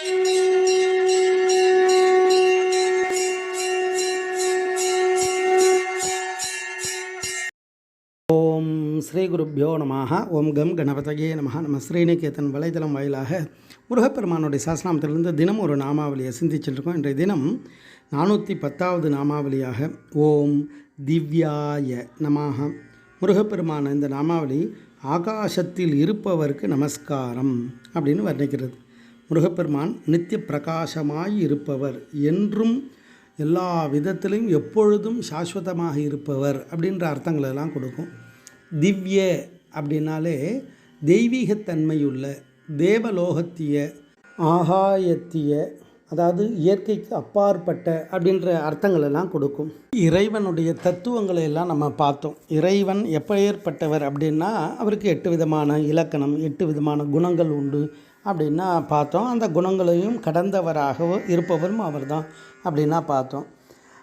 ஓம் ஸ்ரீ குருப்பியோ நமாக ஓம் கம் கணபதயே நமக நம்ம ஸ்ரீநிகேதன் வலைதளம் வாயிலாக முருகப்பெருமானுடைய சாஸ்திராமத்திலிருந்து தினம் ஒரு நாமாவளியை சிந்திச்சுட்டு இன்றைய தினம் நானூற்றி பத்தாவது நாமாவளியாக ஓம் திவ்யாய நமாக முருகப்பெருமான இந்த நாமாவளி ஆகாசத்தில் இருப்பவருக்கு நமஸ்காரம் அப்படின்னு வர்ணிக்கிறது. முருகப்பெருமான் நித்திய பிரகாசமாய் இருப்பவர் என்றும் எல்லா விதத்திலும் எப்பொழுதும் சாஸ்வதமாக இருப்பவர் அப்படின்ற அர்த்தங்களை எல்லாம் கொடுக்கும். திவ்ய அப்படின்னாலே தெய்வீகத்தன்மையுள்ள தேவலோகத்திய ஆகாயத்திய அதாவது இயற்கைக்கு அப்பாற்பட்ட அப்படின்ற அர்த்தங்கள் எல்லாம் கொடுக்கும். இறைவனுடைய தத்துவங்களை எல்லாம் நம்ம பார்த்தோம். இறைவன் எப்பேற்பட்டவர் அப்படின்னா அவருக்கு எட்டு விதமான இலக்கணம் எட்டு விதமான குணங்கள் உண்டு. அப்படின்னா பார்த்தோம். அந்த குணங்களையும் கடந்தவராக இருப்பவரும் அவர்தான் அப்படின்னா பார்த்தோம்.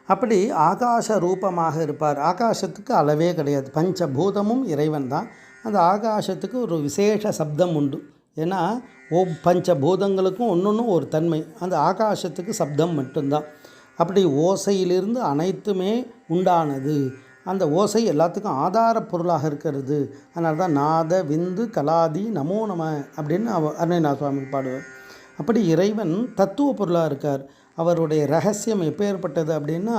அப்படி ஆகாச ரூபமாக இருப்பார். ஆகாசத்துக்கு அளவே கிடையாது. பஞ்சபூதமும் இறைவன் தான் அந்த ஆகாசத்துக்கு ஒரு விசேஷ சப்தம் உண்டு. ஏன்னா ஒ பஞ்சபூதங்களுக்கும் ஒன்று ஒன்றும் ஒரு தன்மை. அந்த ஆகாசத்துக்கு சப்தம் மட்டும்தான். அப்படி ஓசையிலிருந்து அனைத்துமே உண்டானது. அந்த ஓசை எல்லாத்துக்கும் ஆதார பொருளாக இருக்கிறது. அதனால தான் நாத விந்து கலாதி நமோ நம அப்படின்னு அவ அருணநாத சுவாமி பாடுவார். அப்படி இறைவன் தத்துவ பொருளாக இருக்கார். அவருடைய ரகசியம் எப்பேற்பட்டது அப்படின்னா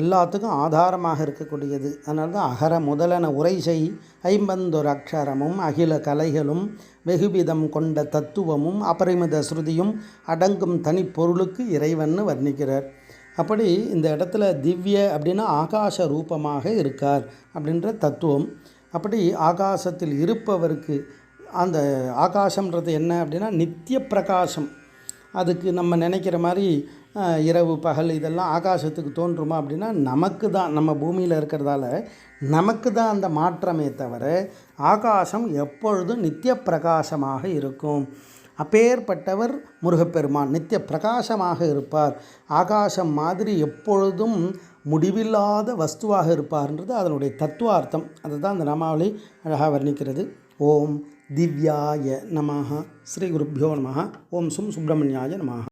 எல்லாத்துக்கும் ஆதாரமாக இருக்கக்கூடியது. அதனால தான் அகர முதலன உரைசை ஐம்பந்தொரு அக்ஷரமும் அகில கலைகளும் வெகுவிதம் கொண்ட தத்துவமும் அபரிமித ஸ்ருதியும் அடங்கும் தனிப்பொருளுக்கு இறைவன்னு வர்ணிக்கிறார். அப்படி இந்த இடத்துல திவ்ய அப்படின்னா ஆகாச ரூபமாக இருக்கார் அப்படின்ற தத்துவம். அப்படி ஆகாசத்தில் இருப்பவருக்கு அந்த ஆகாசம்ன்றது என்ன அப்படின்னா நித்திய பிரகாசம். அதுக்கு நம்ம நினைக்கிற மாதிரி இரவு பகல் இதெல்லாம் ஆகாசத்துக்கு தோன்றுமா அப்படின்னா நமக்கு தான் நம்ம பூமியில் இருக்கிறதால நமக்கு தான் அந்த மாற்றமே தவிர ஆகாசம் எப்பொழுதும் நித்திய பிரகாசமாக இருக்கும். அப்பேற்பட்டவர் முருகப்பெருமான். நித்திய பிரகாசமாக இருப்பார். ஆகாசம் மாதிரி எப்பொழுதும் முடிவில்லாத வஸ்துவாக இருப்பார்ன்றது அதனுடைய தத்துவார்த்தம். அதுதான் அந்த நாமாவளி அழகாக வர்ணிக்கிறது. ஓம் திவ்யாய நமஹா. ஸ்ரீ குருப்பியோ நமஹா. ஓம் சும் சுப்பிரமணியாய நமஹா.